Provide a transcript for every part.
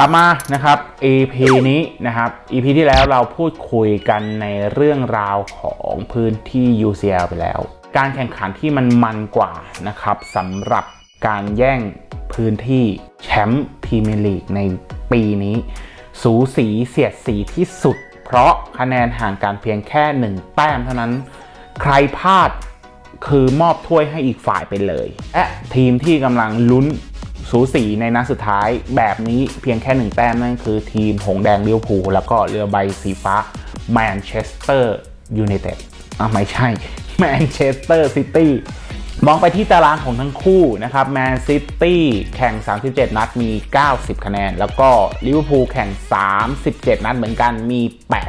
กลับมานะครับ EP นี้นะครับ EP ที่แล้วเราพูดคุยกันในเรื่องราวของพื้นที่ UCL ไปแล้ว การแข่งขันที่มันมันกว่านะครับสำหรับการแย่งพื้นที่แชมป์พรีเมียร์ลีกในปีนี้ สูสีเสียดสีที่สุด เพราะคะแนนห่างกันเพียงแค่หนึ่งแต้มเท่านั้น ใครพลาดคือมอบถ้วยให้อีกฝ่ายไปเลยและทีมที่กำลังลุ้น สูสีในนัดสุดท้ายแบบนี้เพียงแค่หนึ่งแต้มนั่นคือทีมหงแดงลิเวอร์พูลแล้วก็เรือใบสีฟ้าแมนเชสเตอร์ยูไนเต็ดอะไม่ใช่แมนเชสเตอร์ซิตี้มองไปที่ตารางของทั้งคู่นะครับแมนซิตี้แข่ง 37 นัดมี 90 คะแนน แล้วก็ลิเวอร์พูลแข่ง 37 นัดเหมือนกันมี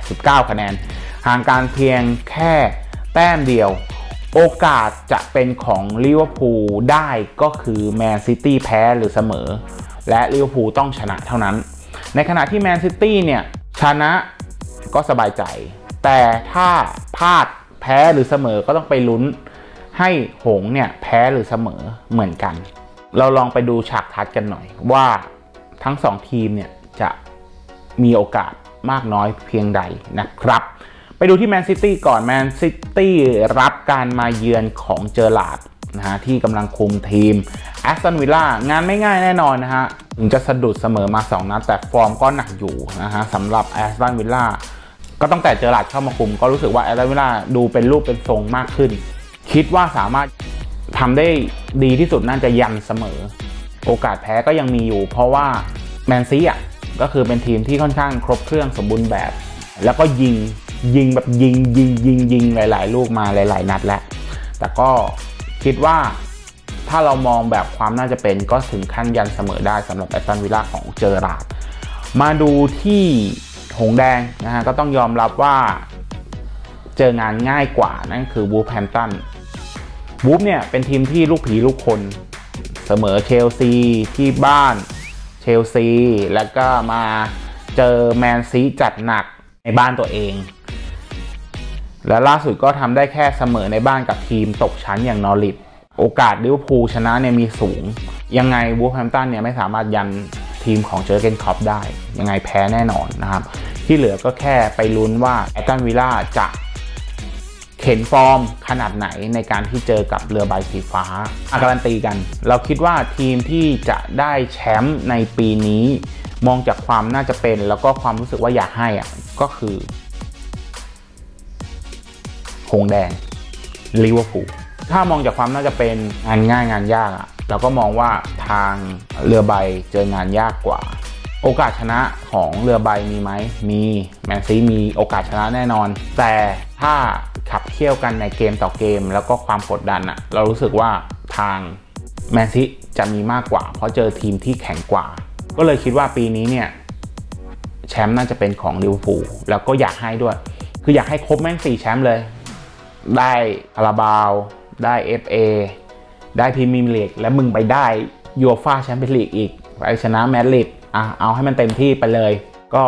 89 คะแนน ห่างกันเพียงแค่แต้มเดียว โอกาสจะเป็นของลิเวอร์พูลได้ก็คือแมนซิตี้แพ้หรือเสมอ และลิเวอร์พูลต้องชนะเท่านั้น ในขณะที่แมนซิตี้เนี่ยชนะก็สบายใจ แต่ถ้าพลาดแพ้หรือเสมอก็ต้องไปลุ้นให้หงส์เนี่ยแพ้หรือเสมอเหมือนกัน เราลองไปดูฉากทัดกันหน่อย ว่าทั้งสองทีมเนี่ยจะมีโอกาสมากน้อยเพียงใดนะครับ ไปดูที่แมนซิตี้ก่อนแมนซิตี้รับการมาเยือนของเจอร์ลาดนะฮะที่กำลังคุมทีมแอสตันวิลล่างานไม่ง่ายแน่นอนนะฮะถึงจะสะดุดเสมอมา 2นัดแต่ฟอร์มก็หนักอยู่นะฮะสำหรับแอสตันวิลล่าก็ตั้งแต่เจอร์ลาดเข้ามาคุม ก็รู้สึกว่าแอสตันวิลล่าดูเป็นรูปเป็นทรงมากขึ้น คิดว่าสามารถทำได้ดีที่สุดน่าจะยันเสมอ โอกาสแพ้ก็ยังมีอยู่ เพราะว่าแมนซีอะก็คือเป็นทีมที่ค่อนข้างครบเครื่องสมบูรณ์แบบ แล้วก็ยิง ยิงแบบยิงยิงยิงยิงหลาย ๆ ลูกมาหลาย ๆ นัดแล้ว แต่ก็คิดว่าถ้าเรามองแบบความน่าจะเป็นก็ถึงขั้นยันเสมอได้สำหรับแอตตันวิลล่าของเจอราร์ดมาดูที่หงแดงนะฮะก็ต้องยอมรับว่าเจองานง่ายกว่านั่นคือวูฟแฮมตันวูฟเนี่ยเป็นทีมที่ลูกผีลูกคนเสมอเชลซีที่บ้านเชลซี แล้วก็มาเจอแมนซีจัดหนักในบ้านตัวเอง และล่าสุดก็ทำได้แค่เสมอในบ้านกับทีมตกชั้นอย่างนอริทโอกาสลิเวอร์พูลชนะเนี่ยมีสูง ยังไงวูฟแฮมตันเนี่ยไม่สามารถยันทีมของเจอร์เกนคอปได้ ยังไงแพ้แน่นอนนะครับ ที่เหลือก็แค่ไปลุ้นว่าแอตตันวิลล่าจะเข็นฟอร์มขนาดไหนในการที่เจอกับเรือใบสีฟ้าอาการันตีกัน เราคิดว่าทีมที่จะได้แชมป์ในปีนี้ มองจากความน่าจะเป็นแล้วก็ความรู้สึกว่าอยากให้อะก็คือ หงแดงลิเวอร์พูลถ้ามองจากความน่าจะเป็นงานง่ายงานยากอะเราก็มองว่าทางเรือใบเจองานยากกว่า โอกาสชนะของเรือใบมีไหมมีแมนซีมีโอกาสชนะแน่นอน แต่ถ้าขับเคี่ยวกันในเกมต่อเกม แล้วก็ความกดดันอะเรารู้สึกว่าทางแมนซีจะมีมากกว่า เพราะเจอทีมที่แข็งกว่า ก็เลยคิดว่าปีนี้เนี่ยแชมป์น่าจะเป็นของลิเวอร์พูลแล้วก็อยากให้ด้วย คืออยากให้ครบแม่งสี่แชมป์เลย ได้คาราบาว ได้ FA ได้พรีเมียร์ลีกและมึงไปได้ยูฟ่าแชมเปี้ยนลีกอีกไปชนะแมดริดอะเอาให้มันเต็มที่ไปเลย ก็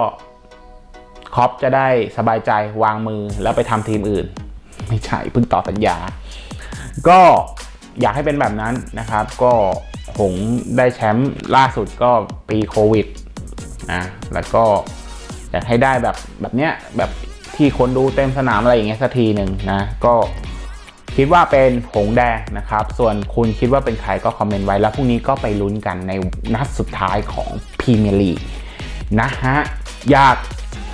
คอปจะได้สบายใจวางมือแล้วไปทำทีมอื่น ไม่ใช่เพิ่งต่อสัญญา ก็อยากให้เป็นแบบนั้นนะครับ ก็หงได้แชมป์ล่าสุดก็ปีโควิดนะแล้วก็อยากให้ได้แบบแบบเนี้ยแบบ ที่คนดูเต็มสนามอะไรอย่างเงี้ยสักทีหนึ่งนะ ก็คิดว่าเป็นหงแดงนะครับ ส่วนคุณคิดว่าเป็นใครก็คอมเมนต์ไว้แล้วพรุ่งนี้ก็ไปลุ้นกันในนัดสุดท้ายของพรีเมียร์ลีกนะฮะ อยาก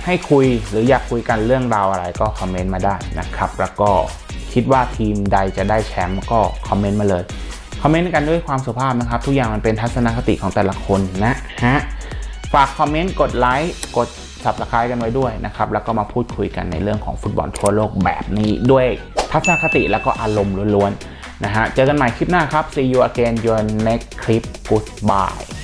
ให้คุยหรืออยากคุยกันเรื่องราวอะไรก็คอมเมนต์มาได้นะครับ แล้วก็คิดว่าทีมใดจะได้แชมป์ก็คอมเมนต์มาเลย คอมเมนต์กันด้วยความสุภาพนะครับ ทุกอย่างมันเป็นทัศนคติของแต่ละคนนะฮะ ฝากคอมเมนต์กดไลค์กด subscribe กันไว้ด้วยนะครับ แล้วก็มาพูดคุยกันในเรื่องของฟุตบอลทั่วโลกแบบนี้ด้วยทัศนคติแล้วก็อารมณ์ล้วนๆนะฮะ เจอกันใหม่คลิปหน้าครับ see you again your next clip goodbye